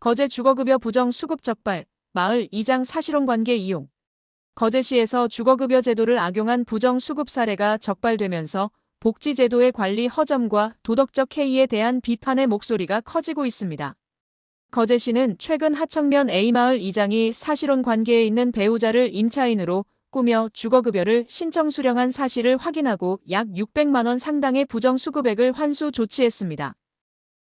거제 주거급여 부정 수급 적발, 마을 이장 사실혼 관계 이용. 거제시에서 주거급여 제도를 악용한 부정 수급 사례가 적발되면서 복지제도의 관리 허점과 도덕적 해이에 대한 비판의 목소리가 커지고 있습니다. 거제시는 최근 하청면 A마을 이장이 사실혼 관계에 있는 배우자를 임차인으로 꾸며 주거급여를 신청 수령한 사실을 확인하고 약 600만 원 상당의 부정수급액을 환수 조치했습니다.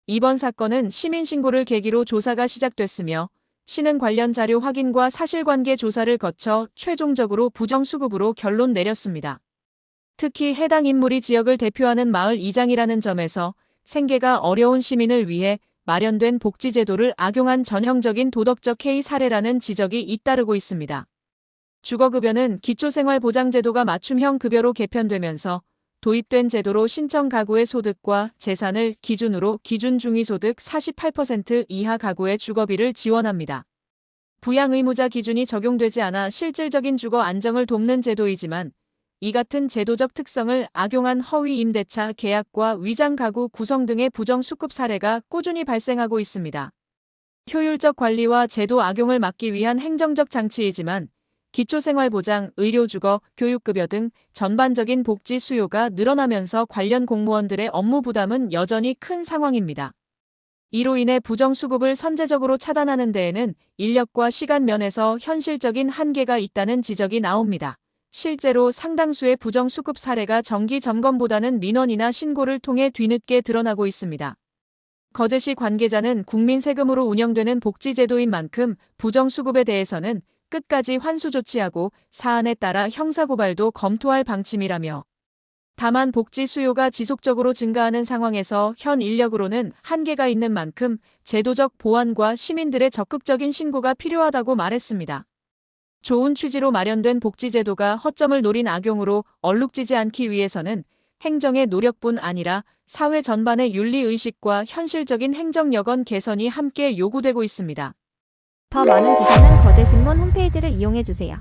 이번 사건은 시민신고를 계기로 조사가 시작됐으며 시는 관련 자료 확인과 사실관계 조사를 거쳐 최종적으로 부정수급으로 결론 내렸습니다. 특히 해당 인물이 지역을 대표하는 마을 이장이라는 점에서 생계가 어려운 시민을 위해 마련된 복지제도를 악용한 전형적인 도덕적 해이 사례라는 지적이 잇따르고 있습니다. 주거급여는 기초생활보장제도가 맞춤형 급여로 개편되면서 도입된 제도로 신청 가구의 소득과 재산을 기준으로 기준 중위소득 48% 이하 가구의 주거비를 지원합니다. 부양 의무자 기준이 적용되지 않아 실질적인 주거 안정을 돕는 제도이지만 이 같은 제도적 특성을 악용한 허위 임대차 계약과 위장 가구 구성 등의 부정 수급 사례가 꾸준히 발생하고 있습니다. 효율적 관리와 제도 악용을 막기 위한 행정적 장치이지만 기초생활보장, 의료주거, 교육급여 등 전반적인 복지 수요가 늘어나면서 관련 공무원들의 업무 부담은 여전히 큰 상황입니다. 이로 인해 부정수급을 선제적으로 차단하는 데에는 인력과 시간 면에서 현실적인 한계가 있다는 지적이 나옵니다. 실제로 상당수의 부정수급 사례가 정기 점검보다는 민원이나 신고를 통해 뒤늦게 드러나고 있습니다. 거제시 관계자는 국민 세금으로 운영되는 복지제도인 만큼 부정수급에 대해서는 끝까지 환수 조치하고 사안에 따라 형사고발도 검토할 방침이라며 다만 복지 수요가 지속적으로 증가하는 상황에서 현 인력으로는 한계가 있는 만큼 제도적 보완과 시민들의 적극적인 신고가 필요하다고 말했습니다. 좋은 취지로 마련된 복지제도가 허점을 노린 악용으로 얼룩지지 않기 위해서는 행정의 노력뿐 아니라 사회 전반의 윤리의식과 현실적인 행정여건 개선이 함께 요구되고 있습니다. 더 많은 기사는 거제신문 홈페이지를 이용해 주세요.